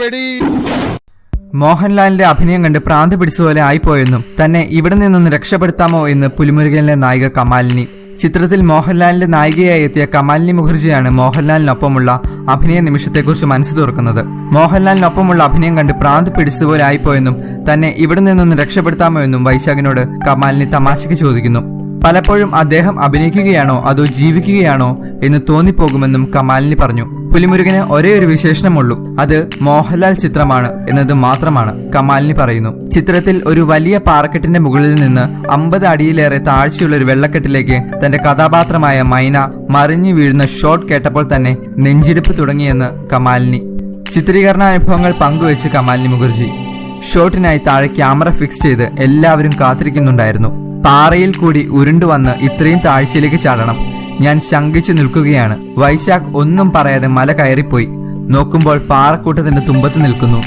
വെടി. മോഹൻലാലിന്റെ അഭിനയം കണ്ട് പ്രാന്ത് പിടിച്ചതുപോലെ ആയിപ്പോയെന്നും തന്നെ ഇവിടെ നിന്നൊന്ന് രക്ഷപ്പെടുത്താമോ എന്ന് പുലിമുരുകനിലെ നായിക കമാലിനി. ചിത്രത്തിൽ മോഹൻലാലിന്റെ നായികയായി എത്തിയ കമാലിനി മുഖർജിയാണ് മോഹൻലാലിനൊപ്പമുള്ള അഭിനയ നിമിഷത്തെക്കുറിച്ച് മനസ്സ് തുറക്കുന്നത്. മോഹൻലാലിനൊപ്പമുള്ള അഭിനയം കണ്ട് പ്രാന്ത് പിടിച്ചതുപോലെ ആയിപ്പോയെന്നും തന്നെ ഇവിടെ നിന്നൊന്ന് രക്ഷപ്പെടുത്താമോ എന്നും വൈശാഖിനോട് കമാലിനി തമാശയ്ക്ക് ചോദിക്കുന്നു. പലപ്പോഴും അദ്ദേഹം അഭിനയിക്കുകയാണോ അതോ ജീവിക്കുകയാണോ എന്ന് തോന്നിപ്പോകുമെന്നും കമാലിനി പറഞ്ഞു. പുലിമുരുകന് ഒരേ ഒരു വിശേഷണമുള്ളൂ. അത് മോഹൻലാൽ ചിത്രമാണ് എന്നത് മാത്രമാണ് കമാലിനി പറയുന്നു. ചിത്രത്തിൽ ഒരു വലിയ പാറക്കെട്ടിന്റെ മുകളിൽ നിന്ന് അമ്പത് അടിയിലേറെ താഴ്ചയുള്ള ഒരു വെള്ളക്കെട്ടിലേക്ക് തന്റെ കഥാപാത്രമായ മൈന മറിഞ്ഞു വീഴുന്ന ഷോട്ട് കേട്ടപ്പോൾ തന്നെ നെഞ്ചിടിപ്പ് തുടങ്ങിയെന്ന് കമാലിനി. ചിത്രീകരണ അനുഭവങ്ങൾ പങ്കുവെച്ച് കമാലിനി മുഖർജി. ഷോട്ടിനായി താഴെ ക്യാമറ ഫിക്സ് ചെയ്ത് എല്ലാവരും കാത്തിരിക്കുന്നുണ്ടായിരുന്നു. പാറയിൽ കൂടി ഉരുണ്ടുവന്ന് ഇത്രയും താഴ്ചയിലേക്ക് ചാടണം. ഞാൻ ശങ്കിച്ചു നിൽക്കുകയാണ്. വൈശാഖ് ഒന്നും പറയാതെ മല കയറിപ്പോയി. നോക്കുമ്പോൾ പാറക്കൂട്ടത്തിന്റെ തുമ്പത്ത് നിൽക്കുന്നു.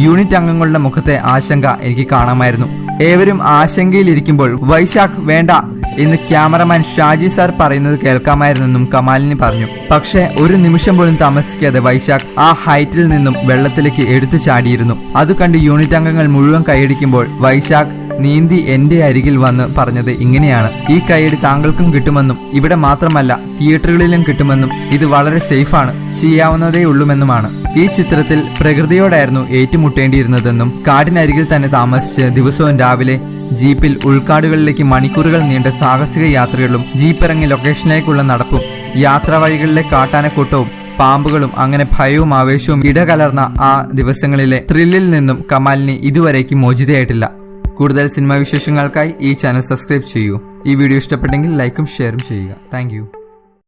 യൂണിറ്റ് അംഗങ്ങളുടെ മുഖത്തെ ആശങ്ക എനിക്ക് കാണാമായിരുന്നു. ഏവരും ആശങ്കയിലിരിക്കുമ്പോൾ വൈശാഖ് വേണ്ട എന്ന് ക്യാമറമാൻ ഷാജി സാർ പറയുന്നത് കേൾക്കാമായിരുന്നെന്നും കമാലിനി പറഞ്ഞു. പക്ഷേ ഒരു നിമിഷം പോലും താമസിക്കാതെ വൈശാഖ് ആ ഹൈറ്റിൽ നിന്നും വെള്ളത്തിലേക്ക് എടുത്തു ചാടിയിരുന്നു. അത് കണ്ട് യൂണിറ്റ് അംഗങ്ങൾ മുഴുവൻ കൈയടിക്കുമ്പോൾ വൈശാഖ് നീന്തി എന്റെ അരികിൽ വന്ന് പറഞ്ഞത് ഇങ്ങനെയാണ്. ഈ കൈയടി താങ്കൾക്കും കിട്ടുമെന്നും ഇവിടെ മാത്രമല്ല തിയേറ്ററുകളിലും കിട്ടുമെന്നും ഇത് വളരെ സേഫാണ് ചെയ്യാവുന്നതേ ഉള്ളുമെന്നുമാണ്. ഈ ചിത്രത്തിൽ പ്രകൃതിയോടായിരുന്നു ഏറ്റുമുട്ടേണ്ടിയിരുന്നതെന്നും കാടിനരികിൽ തന്നെ താമസിച്ച് ദിവസവും രാവിലെ ജീപ്പിൽ ഉൾക്കാടുകളിലേക്ക് മണിക്കൂറുകൾ നീണ്ട സാഹസിക യാത്രകളും ജീപ്പ് ഇറങ്ങി ലൊക്കേഷനിലേക്കുള്ള നടപ്പും യാത്രാ വഴികളിലെ കാട്ടാനക്കൂട്ടവും പാമ്പുകളും അങ്ങനെ ഭയവും ആവേശവും ഇടകലർന്ന ആ ദിവസങ്ങളിലെ ത്രില്ലിൽ നിന്നും കമാലിനി ഇതുവരേക്കും മോചിതയായിട്ടില്ല. കൂടുതൽ സിനിമാ വിശേഷങ്ങൾക്കായി ഈ ചാനൽ സബ്സ്ക്രൈബ് ചെയ്യൂ. ഈ വീഡിയോ ഇഷ്ടപ്പെട്ടെങ്കിൽ ലൈക്കും ഷെയറും ചെയ്യുക. താങ്ക്